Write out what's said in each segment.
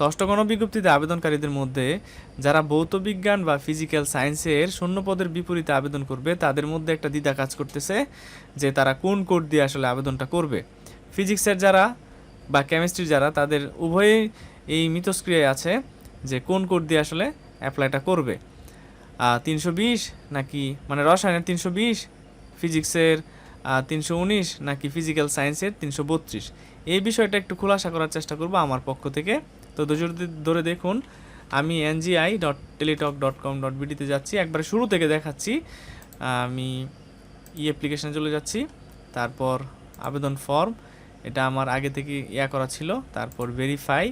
ষষ্ঠ গণবিজ্ঞপ্তিতে আবেদনকারীদের মধ্যে যারা ভৌত বিজ্ঞান বা ফিজিক্যাল সায়েন্সের শূন্য পদের বিপরীতে আবেদন করবে, তাদের মধ্যে একটা দ্বিধা কাজ করতেছে যে তারা কোন কোড দিয়ে আসলে আবেদনটা করবে। ফিজিক্সের যারা বা কেমিস্ট্রির যারা, তাদের উভয়েই এই মিতস্ক্রিয়ায় আছে যে কোন কোড দিয়ে আসলে অ্যাপ্লাইটা করবে। তিনশো বিশ নাকি মানে রসায়নের তিনশো বিশ ফিজিক্সের তিনশো উনিশ নাকি ফিজিক্যাল সায়েন্সের তিনশো বত্রিশ। এই বিষয়টা একটু খোলাসা করার চেষ্টা করব আমার পক্ষ থেকে। তো ধৈর্য ধরে দেখুন, আমি NGI dot Teletalk dot com dot বিডিতে যাচ্ছি। একবারে শুরু থেকে দেখাচ্ছি। আমি ই অ্যাপ্লিকেশনে চলে যাচ্ছি। তারপর আবেদন ফর্ম এটা আমার আগে থেকে ইয়া করা ছিল। তারপর ভেরিফাই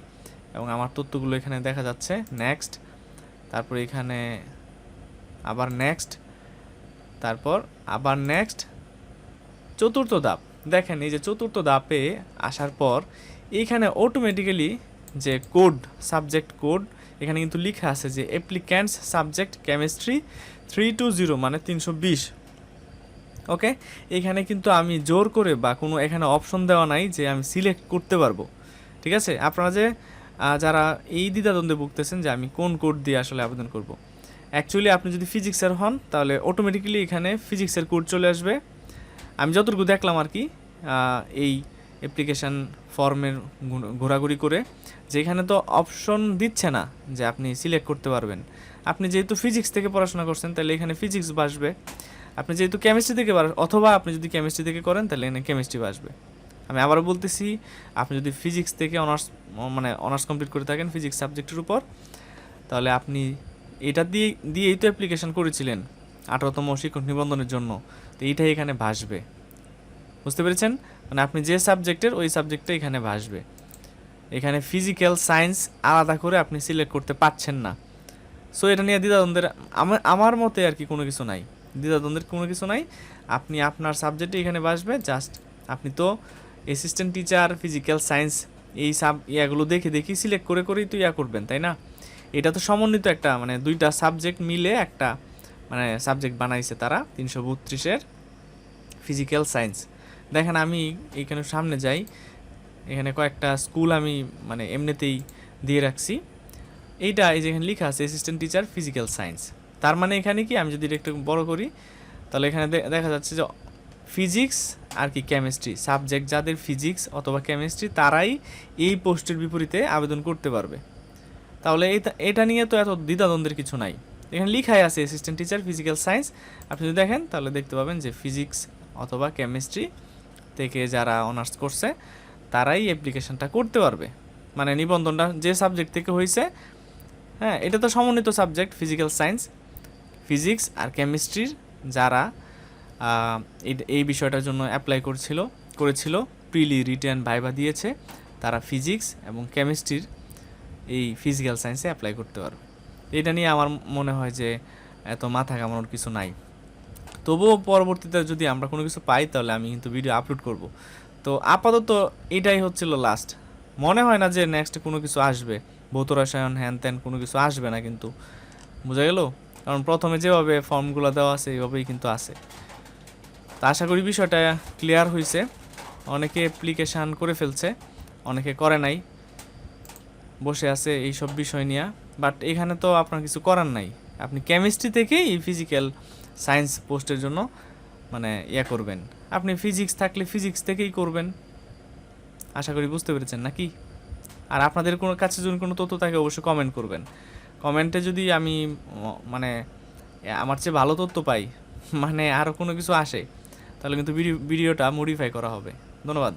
এবং আমার তথ্যগুলো এখানে দেখা যাচ্ছে। নেক্সট তারপর এখানে আবার নেক্সট তারপর আবার নেক্সট চতুর্থ ধাপ, দেখেন এই যে চতুর্থ ধাপে আসার পর, এইখানে অটোমেটিক্যালি যে কোড সাবজেক্ট কোড এখানে কিন্তু লেখা আছে যে applicants subject chemistry three two zero মানে তিনশো বিশ। ওকে এখানে কিন্তু আমি জোর করে বা কোনো এখানে অপশন দেওয়া নাই যে আমি সিলেক্ট করতে পারব। ঠিক আছে? আপনারা যে যারা এই দ্বিধাদ্বন্দ্বে ভুগতেছেন যে আমি কোন কোড দিয়ে আসলে আবেদন করব। অ্যাকচুয়ালি আপনি যদি ফিজিক্সের হন, তাহলে অটোমেটিক্যালি এখানে ফিজিক্সের কোড চলে আসবে। আমি যতটুকু দেখলাম আর কি এই অ্যাপ্লিকেশান ফর্মের ঘোরাঘুরি করে যে এখানে তো অপশন দিচ্ছে না যে আপনি সিলেক্ট করতে পারবেন। আপনি যেহেতু ফিজিক্স থেকে পড়াশোনা করছেন, তাহলে এখানে ফিজিক্স বাসবে। আপনি যেহেতু কেমিস্ট্রি থেকে অথবা আপনি যদি কেমিস্ট্রি থেকে করেন, তাহলে এখানে কেমিস্ট্রি বাসবে। আমি আবারও বলতেছি, আপনি যদি ফিজিক্স থেকে অনার্স মানে অনার্স কমপ্লিট করে থাকেন ফিজিক্স সাবজেক্টের উপর, তাহলে আপনি এটা দিয়ে, দিয়েই তো অ্যাপ্লিকেশন করেছিলেন আঠারোতম শিক্ষক নিবন্ধনের জন্য। তো এইটাই এখানে ভাসবে বুঝতে পেরেছেন? মানে আপনি যে সাবজেক্টের, ওই সাবজেক্টটা এখানে ভাসবে। এখানে ফিজিক্যাল সায়েন্স আলাদা করে আপনি সিলেক্ট করতে পারছেন না। সো এটা নিয়ে দ্বিধাদ্বন্দ্বের আমার আমার মতে আর কি কোনো কিছু নাই। দ্বিধাদ্বন্দ্বের কোনো কিছু নাই। আপনি আপনার সাবজেক্টে এখানে বাসবে জাস্ট আপনি তো অ্যাসিস্ট্যান্ট টিচার ফিজিক্যাল সায়েন্স এই সাব, ইয়াগুলো দেখে দেখি সিলেক্ট করে করেই তো ইয়া করবেন, তাই না? এটা তো সমন্বিত একটা মানে দুইটা সাবজেক্ট মিলে একটা মানে সাবজেক্ট বানাইছে তারা, তিনশো বত্রিশের ফিজিক্যাল সায়েন্স দেখেন আমি এখানে সামনে যাই। এখানে কয়েকটা স্কুল আমি মানে এমনিতেই দিয়ে রাখছি। এইটা এই যেখানে লেখা আছে অ্যাসিস্ট্যান্ট টিচার ফিজিক্যাল সায়েন্স তার মানে এখানে কি? আমি যদি একটু বড় করি, তাহলে এখানে দেখা যাচ্ছে যে ফিজিক্স আর কি কেমিস্ট্রি সাবজেক্ট যাদের ফিজিক্স অথবা কেমিস্ট্রি তারাই এই পোস্টের বিপরীতে আবেদন করতে পারবে। তাহলে এটা নিয়ে তো এত দ্বিধাদ্বন্দ্বের কিছু নাই। এখানে লিখাই আছে অ্যাসিস্ট্যান্ট টিচার ফিজিক্যাল সায়েন্স আপনি যদি দেখেন, তাহলে দেখতে পাবেন যে ফিজিক্স অথবা কেমিস্ট্রি থেকে যারা অনার্স করছে, তারাই অ্যাপ্লিকেশনটা করতে পারবে। মানে নিবন্ধনটা যে সাবজেক্ট থেকে হয়েছে হ্যাঁ এটা তো সমন্বিত সাবজেক্ট ফিজিক্যাল সায়েন্স ফিজিক্স আর কেমিস্ট্রির যারা এই- বিষয়টার জন্য অ্যাপ্লাই করছিল, করেছিল প্রিলি রিটার্ন ভাইবা দিয়েছে, তারা ফিজিক্স এবং কেমিস্ট্রির এই ফিজিক্যাল সায়েন্সে অ্যাপ্লাই করতে পারবে। এটা নিয়ে আমার মনে হয় যে এত মাথা কামানোর কিছু নাই। তবুও পরবর্তীতে যদি আমরা কোনো কিছু পাই, তাহলে আমি কিন্তু ভিডিও আপলোড করব। তো আপাতত এটাই হচ্ছিল লাস্ট মনে হয় না যে নেক্সট কোনো কিছু আসবে। ভৌত রসায়ন, হ্যান ত্যান কোনো কিছু আসবে না কিন্তু। বোঝা গেল? কারণ প্রথমে যেভাবে ফর্মগুলো দেওয়া আছে, এইভাবেই কিন্তু আছে। তো আশা করি বিষয়টা ক্লিয়ার হয়েছে অনেকে অ্যাপ্লিকেশান করে ফেলছে, অনেকে করে নাই। বসে আছে এই সব বিষয় নিয়ে। বাট এখানে তো আপনার কিছু করার নাই। আপনি কেমিস্ট্রি থেকেই ফিজিক্যাল সায়েন্স পোস্টের জন্য মানে ইয়া করবেন। আপনি ফিজিক্স থাকলে ফিজিক্স থেকেই করবেন। আশা করি বুঝতে পেরেছেন, নাকি? আর আপনাদের কোনো কাছে যদি কোনো তথ্য থাকে, অবশ্যই কমেন্ট করবেন। কমেন্টে যদি আমি মানে আমার চেয়ে ভালো তথ্য পাই মানে আরও কোনো কিছু আসে, তাহলে কিন্তু ভিডিও ভিডিওটা মডিফাই করা হবে। ধন্যবাদ।